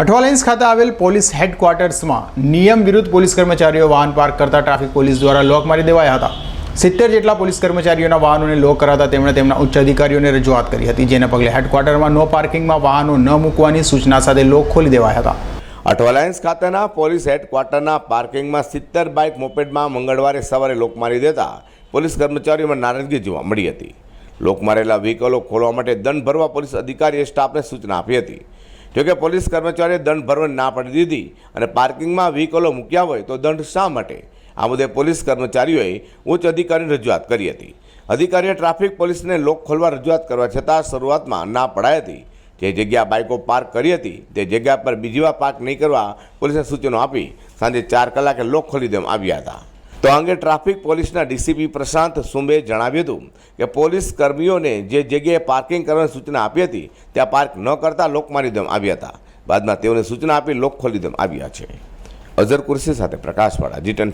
અઠવાલાઇન્સ ખાતે આવેલ પોલીસ હેડક્વાર્ટર્સમાં નિયમ વિરુદ્ધ પોલીસ કર્મચારીઓ વાહન પાર્ક કરતા ટ્રાફિક પોલીસ દ્વારા લોક મારી દેવાયા હતા. સિત્તેર જેટલા પોલીસ કર્મચારીઓના વાહનોને લોક કરાતા તેમણે તેમના ઉચ્ચ અધિકારીઓને રજૂઆત કરી હતી, જેને પગલે હેડક્વાર્ટરમાં નો પાર્કિંગમાં વાહનો ન મૂકવાની સૂચના સાથે લોક ખોલી દેવાયા હતા. અઠવાલાયન્સ ખાતેના પોલીસ હેડક્વાર્ટરના પાર્કિંગમાં સિત્તેર બાઇક મોપેડમાં મંગળવારે સવારે લોક મારી દેતા પોલીસ કર્મચારીઓમાં નારાજગી જોવા મળી હતી. લોક મારેલા વ્હીકલો ખોલવા માટે દંડ ભરવા પોલીસ અધિકારીએ સ્ટાફને સૂચના આપી હતી. જોકે પોલીસ કર્મચારીએ દંડ ભરવા ના પાડી દીધી અને પાર્કિંગમાં વ્હીકલો મૂક્યા હોય તો દંડ શા માટે? આ મુદ્દે પોલીસ કર્મચારીઓએ ઉચ્ચ અધિકારીની રજૂઆત કરી હતી. અધિકારીએ ટ્રાફિક પોલીસને લોક ખોલવા રજૂઆત કરવા છતાં શરૂઆતમાં ના પડાઈ હતી. જે જગ્યા બાઇકો પાર્ક કરી હતી, તે જગ્યા પર બીજી વાર પાર્ક નહીં કરવા પોલીસને સૂચનો આપી સાંજે ચાર કલાકે લોક ખોલી દેવામાં આવ્યા હતા. તો અંગે ટ્રાફિક પોલીસના ડીસીપી પ્રશાંત સુંબે જણાવ્યું હતું કે પોલીસ કર્મીઓને જે જગ્યાએ પાર્કિંગ કરવાની સૂચના આપી હતી, ત્યાં પાર્ક ન કરતા લોક મારી દેવામાં આવ્યા હતા. બાદમાં તેઓને સૂચના આપી લોક ખોલી દેવામાં આવ્યા છે. અઝર કુર્સી સાથે પ્રકાશવાળા જી ટેન